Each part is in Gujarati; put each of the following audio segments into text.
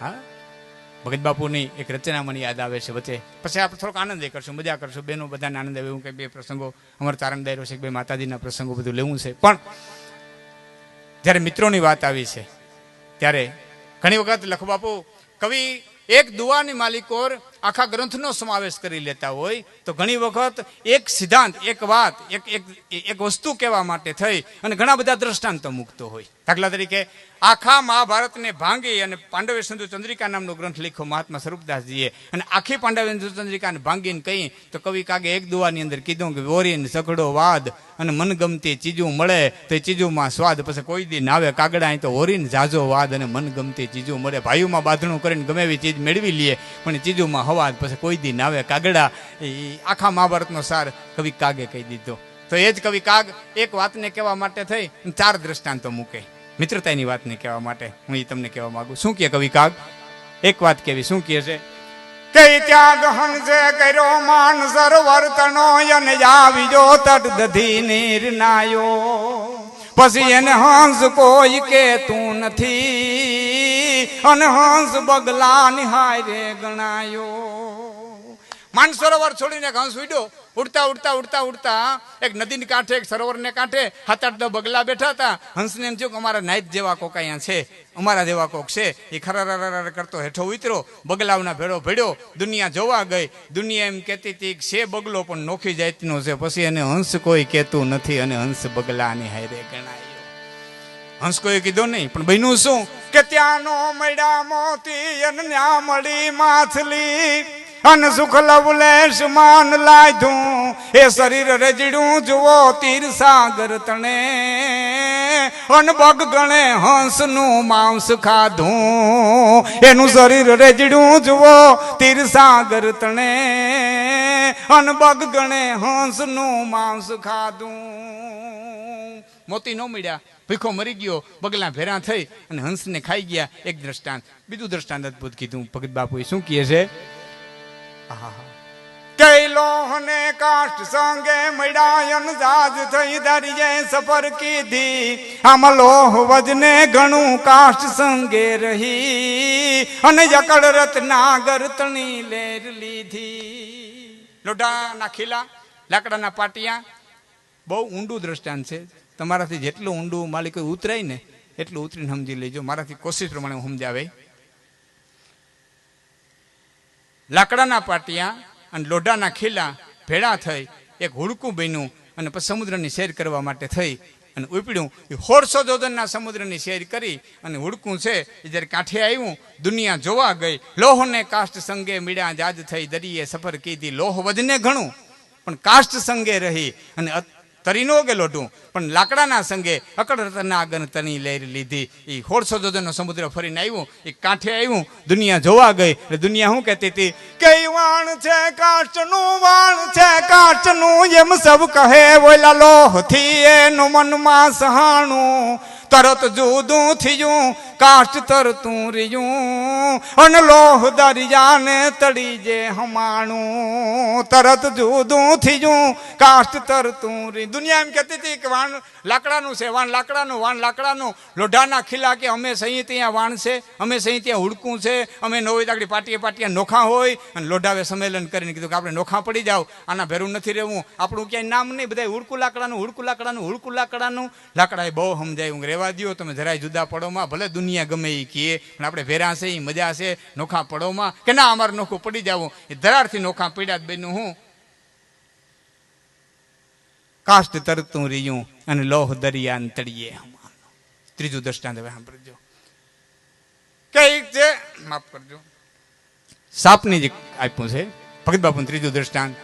હા? ભગત બાપુની એક રચના મને યાદ આવે છે. વચ્ચે પછી આપણે થોડોક આનંદ કરશું, મજા કરશું. બેનો બધાને આનંદ આવે એવું કે બે પ્રસંગો. અમારો તારણ દાયરો છે બે માતાજીના પ્રસંગો બધું લેવું છે. પણ જ્યારે મિત્રોની વાત આવી છે, ત્યારે ઘણી વખત લખો બાપુ, કવિ એક દુવાની માલિકોર આખા ગ્રંથનો સમાવેશ કરી લેતા હોય, તો ઘણી વખત એક સિદ્ધાંત, એક વાત, એક એક એક વસ્તુ કહેવા માટે થઈ અને ઘણા બધા દ્રષ્ટાંતો મૂકતો હોય. દાખલા તરીકે, આખા મહાભારતને ભાંગી અને પાંડવે સંધુ ચંદ્રિકા નામનો ગ્રંથ લખ્યો મહાત્મા સ્વરૂપદાસજીએ. અને આખી પાંડવે સંધુ ચંદ્રિકાને ભાંગીને કહી, તો કવિ કાગે એક દુવાની અંદર કીધું કે વોરીન સઘડો વાદ અને મનગમતી ચીજું મળે, તો એ ચીજુમાં સ્વાદ પછી કોઈ દી નાવે કાગડા અહીં તો હોરીને જાજો વાદ અને મનગમતી ચીજું મળે. ભાઈઓમાં બાંધણું કરીને ગમે એવી ચીજ મેળવી લઈએ પણ ચીજુમાં હવાદ પછી કોઈ દી નાવે કાગડા, એ આખા મહાભારતનો સાર કવિ કાગે કહી દીધો. તો એ જ કવિ કાગ એક વાતને કહેવા માટે થઈ ચાર દ્રષ્ટાંતો મૂકે. મિત્રતાની વાતને કહેવા માટે હું એ તમને કહેવા માંગુ શું કહે કવિ કાગ? એક વાત કેવી શું કહે છે? કઈ ત્યાગ હંસે કર્યો માન સરોવર યન જાવી જો તટ દધી નિર્નાયો પછી એને હંસ કોઈ કે તું નથી. અને હંસ બગલા નિહાય રે ગણાયો. માન સરોવર છોડીને હંસ ઉડ્યો. ઉડતા ઉડતા ઉડતા ઉડતા એક નદીને કાંઠે, એક સરોવરને કાંઠે હાથ આઠ બગલા બેઠા હતા. હંસને એમ થયું કે અમારા નાઈત જેવા કોક અહીંયા છે, અમારા જેવા કોક છે. એ ખરા કરતો હેઠો ઉતરો બગલાવના ભેડો ભેડ્યો દુનિયા જોવા ગઈ. દુનિયા એમ કહેતી હતી કે છે બગલો, પણ નોખી જાતનો છે. પછી એને હંસ કોઈ કહેતું નથી અને હંસ બગલાની હારે ગણાય. હંસ કોઈ કીધું નહીં, પણ બન્યું શું? કે ત્યાંનો મળ્યા મોતી અને ત્યાં મળી માછલી. અન સુખ લવલેશ માન લાધું એ શરીર રજડું જુઓ તીર સાગર તણે. અન બગ ગણે હંસનું માંસ ખાધું. એનું શરીર રજડું જુઓ તીર સાગર તણે. અન બગ ગણે હંસનું માંસ ખાધું. મોતી ન મળ્યા. ભીખો મરી ગયો. બગલા ભેરા થઈ અને હંસને ખાઈ ગયા. એક દ્રષ્ટાંત. બીજું દ્રષ્ટાંત અદભુત કીધું. ભગત બાપુએ શું કહે છે? કૈલો ને કાષ્ટ સંગે મળાયન જાજ થઈ દરિયે સફર કીધી. આમ લોહ વજને ઘણું કાષ્ટ સંગે રહી. અને જકડ રત્નાગર તણી લેર લીધી. લોઢાના ખીલા લાકડાના પાટિયા. બહુ ઊંડું દ્રષ્ટાંત છે. તમારાથી જેટલું ઊંડું માલિક ઉતરાય ને, એટલું ઉતરીને સમજી લેજો. મારાથી કોશિશ પ્રમાણે સમજાવે લાકડાના પાટિયા અને લોઢાના ખીલા ભેળા થઈ, એક હુડકું બન્યું અને પછી સમુદ્રની શેર કરવા માટે થઈ અને ઉપડ્યું. એ હોળસો જોધનના સમુદ્રની શેર કરી અને હુડકું છે એ જ્યારે કાંઠે આવ્યું, દુનિયા જોવા ગઈ. લોહને કાષ્ટ સંગે મીડા જાજ થઈ, દરિયે સફર કીધી. લોહ વજને ઘણું, પણ કાષ્ટ સંગે રહી અને તરીનો કે લોટું પણ લાકડાના સંગે અકડ રતના આગળ તની લઈ લીધી. એ હોળસો જોજનો સમુદ્ર ફરીને આવ્યું. એ કાંઠે આવ્યું. દુનિયા જોવા ગઈ. એટલે દુનિયા શું કહેતી હતી? કઈ વાણ છે? કાચનું વાણ છે? કાચનું એમ સબ કહે બોલા લોહથી એનું મનમાં સહાણું. તરત જુદું થયું. કાષ્ટ તરતું રહ્યું અને લોહ દરિયાને તળી જે હમાણું. તરત જુદું થયું, કાષ્ટ તરતું રી. દુનિયા એમ કહેતી હતી કે વાણ લાકડાનું છે, વાણ લાકડાનું વાણ લાકડાનું. લોઢાના ખીલા કે અમે સહી ત્યાં વાણ છે, અમે સહી ત્યાં હુડકું છે, અમે નવી દાગડી પાટીએ પાટીએ નોખા હોય, અને લોઢાવે સંમેલન કરીને કીધું કે આપણે નોખા પડી જાવ આના ભેરું નથી રહેવું. આપણું ક્યાંય નામ નહીં બધા હુડકું લાકડાનું હુડકું લાકડાનું હુડકું લાકડાનું. લાકડાએ બહુ સમજાય રહેવા દો તમે જરાય જુદા પડોમાં ભલે દુનિયા ગમે એ કીએ, પણ આપણે ભેરા છે એ મજા છે, નોખા પડોમાં, કે ના, અમારે નોખું પડી જવું. એ ધરારથી નોખા પડ્યા બેનું હું. કાષ્ટ તરતું રહ્યું અને લોહ દરિયા તળીએ ત્રીજું દ્રષ્ટાંત હવે સાંભળજો. કંઈક છે, માફ કરજો. સાપની જે આપ્યું છે, ભગત બાપુ ત્રીજું દ્રષ્ટાંત.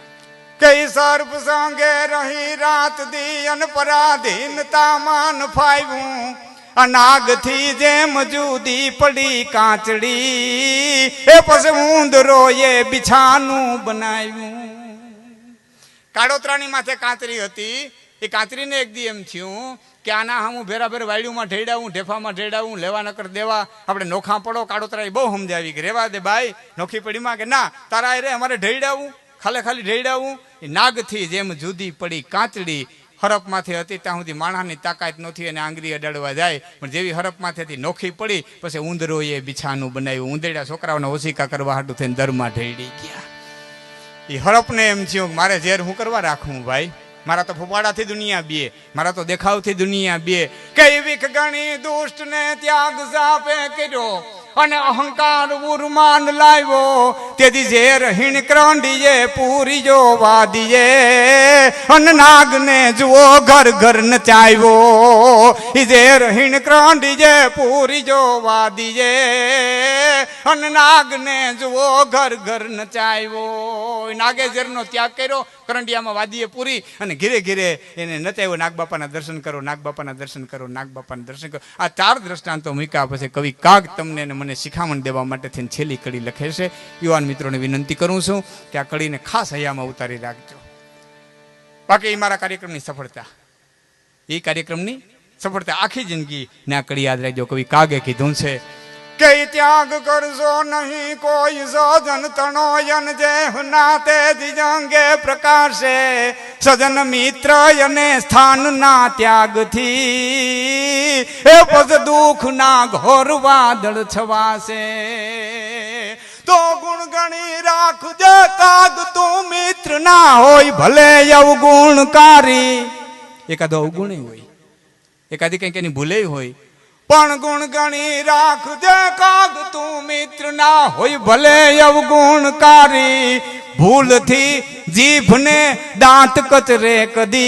કઈ સર્પ સંગે રહી રાત દી અન પરાધીનતા માન ફાવ્યું. અનાગથી જેમ જુદી પડી કાચડી, એ પછી ઊંદરો એ બિછાનું બનાવ્યું. કાળોતરાની માથે કાંતરી હતી. એ કાંતરીને એક દી એમ થયું કે આના હું ભેરા ભેર વાયડુમાં ઢેડાવું, ઢેફામાં ઢેડાવું, લેવા નકર દેવા. આપણે નોખા પડો કાળોતરા બહુ સમજાવી કે, રેવા દે ભાઈ નોખી પડીમાં કે, ના, તારા રે અમારે ઢેડાવું, ખાલે ખાલી ઢેડાવું. એ નાગથી જેમ જુદી પડી કાંતડી હરપમાંથી હતી, ત્યાં સુધી માણસની તાકાત નહોતી અને આંગળી અડાડવા જાય. પણ જેવી હરપમાંથી નોખી પડી, પછી ઉંદરોએ બિછાનું બનાવ્યું. ઉંદરડા છોકરાઓને ઓશિકા કરવા હાટું થઈને દરમાં ઢળી ગયા. એ હરપને એમ થયું, મારે ઝેર હું કરવા રાખું ભાઈ? મારા તો ફૂફાડાથી દુનિયા બે મારા તો દેખાવથી દુનિયા બે કઈ વિખ ગણી દુષ્ટ ને ત્યાગ સાપે કર્યો. અને અહંકાર ઉર્માન લાવ્યો. તેથી ઝેર હિણ ક્રાંડીએ પૂરી જો વાદીએ અને નાગને જુઓ ઘર ઘર નચાવ્યો. ઈ ઝેર હિણ ક્રાંડીએ પૂરી જો વાદીએ અને નાગને જુઓ ઘર ઘર નચાવ્યો. નાગે ઝેરનો ત્યાગ કર્યો કરંડિયામાં વાદીએ પૂરી અને ઘીરે ઘીરે એને નચાવ્યો. નાગબાપાના દર્શન કરો, નાગબાપાના દર્શન કરો, નાગબાપાના દર્શન કરો. આ ચાર દ્રષ્ટાંતો મૂક્યા પછી કવિ કાગ તમને અને મને શિખામણ દેવા માટે થઈને છેલ્લી કડી લખે છે. યુવાન મિત્રોને વિનંતી કરું છું કે આ કડીને ખાસ હૈયામાં ઉતારી રાખજો. બાકી એ મારા કાર્યક્રમની સફળતા. એ કાર્યક્રમની સફળતા આખી જિંદગી ને આ કડી યાદ રાખજો. કવિ કાગે કીધું છે કે ત્યાગ કરજો નહીં, કોઈ સજન તણોયન જે નાતે દિજંગે પ્રકાશે. સજન મિત્ર અને સ્થાનના ત્યાગથી એ પગ દુઃખ ના ઘોર વાદળ છવાશે. તો ગુણ ગણી રાખજે કાગ તું મિત્ર ના હોય, ભલે અવગુણકારી. એકાદો અવગુણ હોય, એકાદી કંઈક એની ભૂલે હોય પણ ગુણ ગણી રાખજે કાગ તું મિત્ર ના હોય ભલે અવગુણકારી. ભૂલથી જીભને દાંત કચરે કદી.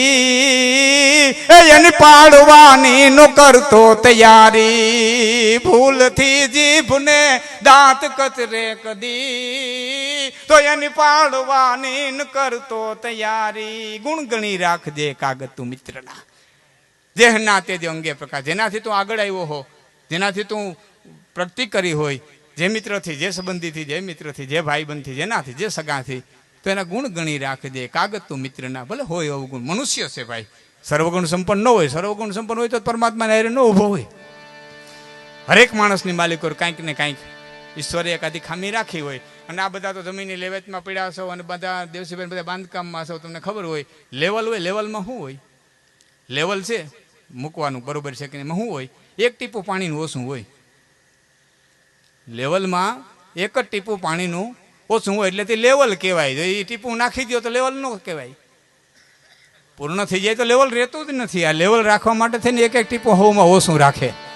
એને પાડવાની નો કરતો તૈયારી. ભૂલથી જીભને દાંત કચરે કદી. તો એને પાડવાની ન કરતો તૈયારી. ગુણ ગણી રાખજે કાગ તું મિત્રના. દેહના તે અંગે પ્રકાશ. જેનાથી તું આગળ આવ્યો હો, જેનાથી તું પ્રગતિ કરી હોય, જે મિત્રથી, જે સંબંધીથી, જે મિત્રથી, જે ભાઈબંધથી, જેનાથી, જે સગાથી, તો એના ગુણ ગણી રાખજે. કાગત તું મિત્રના, ભલે હોય અવગુણ. મનુષ્ય છે ભાઈ. સર્વગુણ સંપન્ન ન હોય. સર્વગુણ સંપન્ન હોય તો પરમાત્માને હારે ન ઊભો હોય. હરેક માણસની માલિકો કાંઈક ને કાંઈક ઈશ્વરે એકાદી ખામી રાખી હોય. અને આ બધા તો જમીનની લેવેચમાં પીડા છો અને બધા દેવસીભાઈ બધા બાંધકામમાં છો, તમને ખબર હોય. લેવલ હોય, લેવલમાં શું હોય? લેવલ છે. મૂકવાનું બરોબર છે કે? એમાં શું હોય? એક ટીપું પાણીનું ઓછું હોય. લેવલમાં એક જ ટીપું પાણીનું ઓછું હોય એટલે તે લેવલ કહેવાય. એ ટીપું નાખી દો તો લેવલ ન કહેવાય. પૂર્ણ થઈ જાય તો લેવલ રહેતું જ નથી. આ લેવલ રાખવા માટે થઈને એક એક ટીપું હવામાં ઓછું રાખે.